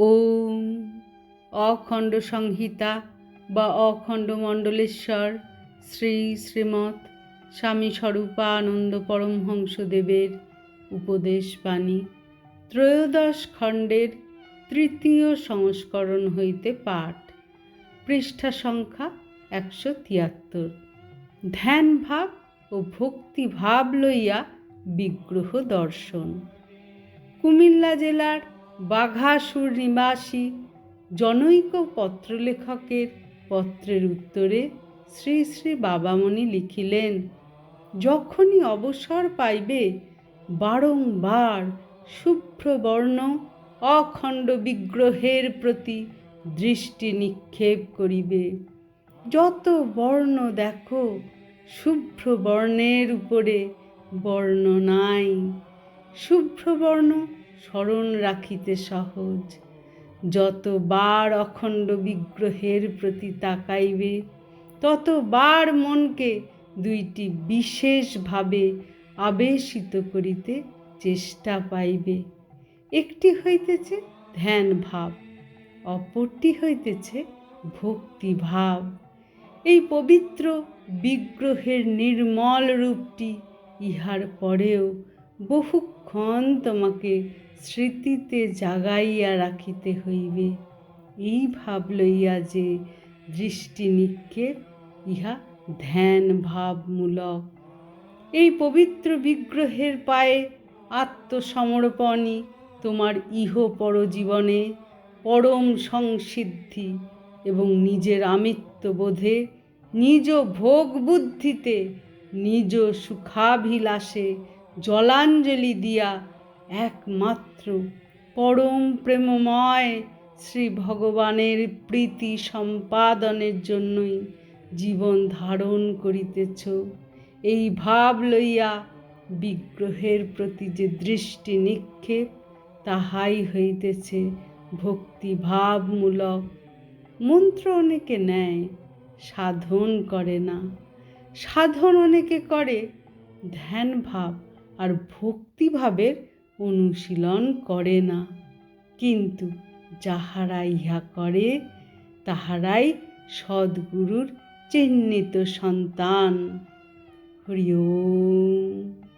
ওম অখণ্ড সংহিতা বা অখণ্ড মণ্ডলেশ্বর, শ্রী শ্রীমৎ স্বামী স্বরূপানন্দ পরমহংসদেবের উপদেশ বাণী ত্রয়োদশ খণ্ডের তৃতীয় সংস্করণ হইতে পাঠ। পৃষ্ঠা সংখ্যা একশো তিয়াত্তর। ধ্যান ভাব ও ভক্তি ভাব লইয়া বিগ্রহ দর্শন। কুমিল্লা জেলার বাঘাসুর নিবাসী জনৈক পত্রলেখকের পত্রের উত্তরে শ্রী শ্রী বাবামণি লিখিলেন, যখনই অবসর পাইবে, বারংবার শুভ্রবর্ণ অখণ্ড বিগ্রহের প্রতি দৃষ্টি নিক্ষেপ করিবে। যত বর্ণ দেখো শুভ্র বর্ণের উপরে বর্ণ নাই। শুভ্রবর্ণ স্মরণ রাখিতে সহজ। যতবার অখণ্ড বিগ্রহের প্রতি তাকাইবে ততবার মনকে দুইটি বিশেষভাবে আবেশিত করিতে চেষ্টা পাইবে। একটি হইতেছে ধ্যান ভাব অপরটি হইতেছে ভক্তি ভাব এই পবিত্র বিগ্রহের নির্মল রূপটি ইহার পরেও বহুক্ষণ তোমাকে স্মৃতিতে জাগাইয়া রাখিতে হইবে। এই ভাব লইয়া যে দৃষ্টি নিক্ষেপ, ইহা ধ্যান ভাবমূলক এই পবিত্র বিগ্রহের পায়ে আত্মসমর্পণই তোমার ইহ পরজীবনে পরম সংসিদ্ধি এবং নিজের আমিত্ববোধে নিজ ভোগ বুদ্ধিতে নিজ সুখাভিলাষে জলাঞ্জলি দিয়া একমাত্র পরম প্রেমময় শ্রী ভগবানের প্রীতি সম্পাদনের জন্যই জীবন ধারণ করিতেছ। এই ভাব লইয়া বিগ্রহের প্রতি যে দৃষ্টি নিক্ষেপ, তাহাই হইতেছে ভক্তিভাবমূলক। মন্ত্র অনেকে নেয়, সাধন করে না। সাধন অনেকে করে ধ্যান ভাব আর ভক্তিভাবের অনুশীলন করে না। কিন্তু যাহারা ইহা করে তাহারাই সদ্গুরুর চিহ্নিত সন্তান। হরি ওম।